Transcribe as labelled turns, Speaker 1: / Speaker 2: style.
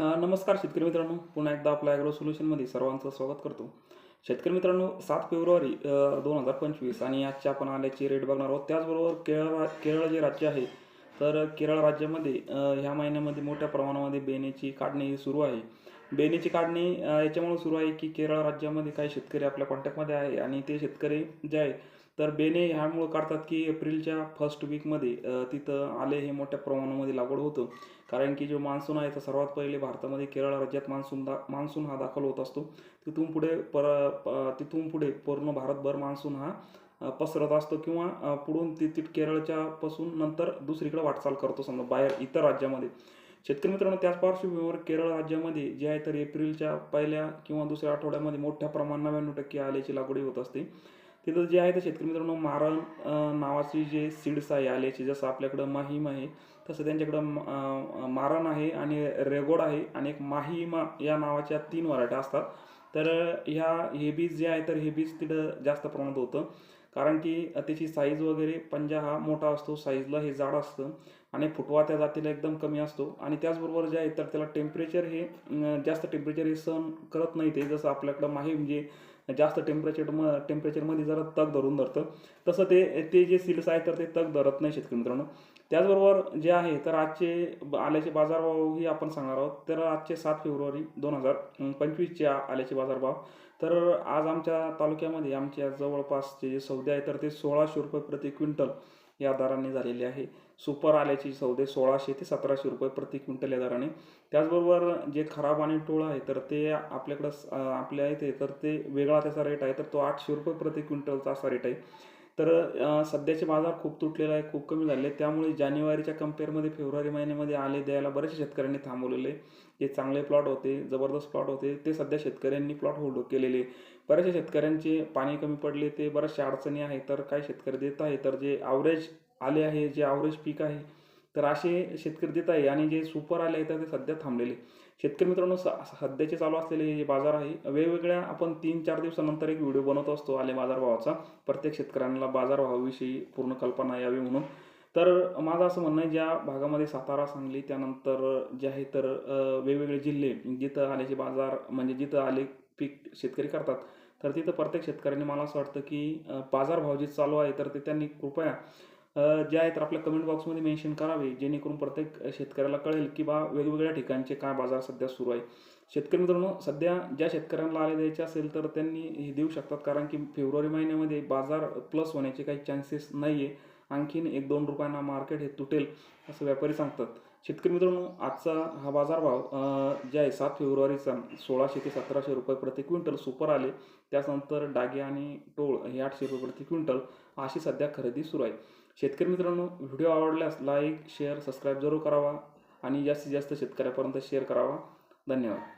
Speaker 1: नमस्कार शेतकरी मित्रांनो. पुन्हा एकदा आपल्या ॲग्रो सोल्युशनमध्ये सर्वांचं स्वागत करतो. शेतकरी मित्रांनो सात फेब्रुवारी दोन हजार पंचवीस आणि आजच्या आपण आल्याची रेट बघणार आहोत. त्याचबरोबर केरळ केरळ जे राज्य आहे तर केरळ राज्यामध्ये ह्या महिन्यामध्ये मोठ्या प्रमाणामध्ये बेनेची काढणी सुरू आहे. बेनेची काढणी याच्यामुळे सुरू आहे की केरळ राज्यामध्ये काही शेतकरी आपल्या कॉन्टॅक्टमध्ये आहे आणि ते शेतकरी जे आहे तर बेने ह्यामुळं काढतात की एप्रिलच्या फर्स्ट वीकमध्ये तिथं आले हे मोठ्या प्रमाणामध्ये लागवड होतं. कारण की जो मान्सून आहे तर सर्वात पहिले भारतामध्ये केरळ राज्यात मान्सून दा मान्सून हा दाखल होत असतो. तिथून पुढे पर तिथून पुढे पूर्ण भारतभर मान्सून हा पसरत असतो किंवा पुढून ती ती केरळच्या पासून नंतर दुसरीकडे वाटचाल करतो समजा बाहेर इतर राज्यामध्ये. शेतकरी मित्रांनो त्याच पार्श्वभूमीवर केरळ राज्यामध्ये जे आहे तर एप्रिलच्या पहिल्या किंवा दुसऱ्या आठवड्यामध्ये मोठ्या प्रमाणात नव्याण्णव टक्के आल्याची लागवडी होत असते. तिथं जे आहे ते शेतकरी मित्रांनो मारण नावाची जे सीड्स आहे आल्याची जसं आपल्याकडं माहीम आहे तसं त्यांच्याकडं मारण आहे आणि रेगोड आहे आणि एक माहिमा या नावाच्या तीन व्हरायट्या असतात. तर ह्या हे बीज जे आहे तर हे बीज तिथं जास्त प्रमाणात होतं. कारण की त्याची साईज वगैरे पंजा हा मोठा असतो साईजला हे जाड असतं आणि फुटवा त्या जातीला एकदम कमी असतो. आणि त्याचबरोबर जे आहे तर त्याला टेम्परेचर हे जास्त टेम्परेचर हे सहन करत नाही ते. जसं आपल्याकडं माहीम जे जास्त टेम्परेचर म टेम्परेचरमध्ये जरा तग धरून धरतं. तसं ते ते जे सिल्स आहे तर ते तग धरत नाही शेतकरी मित्रांनो. त्याचबरोबर जे आहे तर आजचे आल्याचे बाजारभावही आपण सांगणार आहोत. तर आजचे सात फेब्रुवारी दोन हजार पंचवीसचे आल्याचे बाजारभाव. तर आज आमच्या तालुक्यामध्ये आमच्या जवळपासचे जे सौदे आहे तर ते सोळाशे रुपये प्रति क्विंटल. या दराने झालेली आहे. सुपर आल्याची सौदे सोळाशे ते सतराशे रुपये प्रति क्विंटल या दराने. त्याचबरोबर जे खराब आणि टोळ आहे तर ते आपल्याकडं आपल्या इथे तर ते वेगळा त्याचा रेट आहे तर तो आठशे रुपये प्रति क्विंटलचा असा रेट आहे. तर सध्याचे बाजार खूप तुटलेला आहे खूप कमी झाले त्यामुळे जानेवारीच्या कम्पेअरमध्ये फेब्रुवारी महिन्यामध्ये आले द्यायला बरेचसे शेतकऱ्यांनी थांबवलेले. जे चांगले प्लॉट होते जबरदस्त प्लॉट होते ते सध्या शेतकऱ्यांनी प्लॉट होल्ड केलेले. बऱ्याचशा शेतकऱ्यांचे पाणी कमी पडले ते बऱ्याचशा अडचणी आहे तर काही शेतकरी देत आहे तर जे ॲव्हरेज आले आहे जे ॲव्हरेज पीक आहे तर असे शेतकरी देत आहे. आणि जे सुपर आले आहे तर ते सध्या थांबलेले. शेतकरी मित्रांनो सध्याचे चालू असलेले हे बाजार आहे वेगवेगळ्या आपण तीन चार दिवसानंतर एक व्हिडिओ बनवत असतो आले बाजारभावाचा. प्रत्येक शेतकऱ्यांना बाजारभावाविषयी पूर्ण कल्पना यावी म्हणून. तर माझं असं म्हणणं आहे ज्या भागामध्ये सातारा सांगली त्यानंतर जे आहे तर वेगवेगळे जिल्हे जिथं आल्याचे बाजार म्हणजे जिथं आले पीक शेतकरी करतात तर तिथं प्रत्येक शेतकऱ्यांनी मला असं वाटतं की बाजारभाव जे चालू आहे तर ते त्यांनी कृपया ज्या आहेत तर आपल्या कमेंट बॉक्समध्ये मेन्शन करावे जेणेकरून प्रत्येक शेतकऱ्याला कळेल की बा वेगवेगळ्या ठिकाणचे काय बाजार सध्या सुरू आहे. शेतकरी मित्रांनो सध्या ज्या शेतकऱ्यांना आले द्यायचे असेल तर त्यांनी हे देऊ शकतात. कारण की फेब्रुवारी महिन्यामध्ये बाजार प्लस होण्याचे काही चान्सेस नाही आहे आणखीन एक दोन रुपयांना मार्केट हे तुटेल असं व्यापारी सांगतात. शेतकरी मित्रांनो आजचा हा बाजारभाव जे आहे सात फेब्रुवारीचा सोळाशे ते सतराशे रुपये प्रति क्विंटल सुपर आले. त्यानंतर डागे आणि टोळ हे आठशे रुपये प्रति क्विंटल अशी सध्या खरेदी सुरू आहे. शेतकरी मित्रांनो व्हिडिओ आवडल्यास लाईक शेअर सबस्क्राईब जरूर करावा आणि जास्तीत जास्त शेतकऱ्यापर्यंत शेअर करावा. धन्यवाद.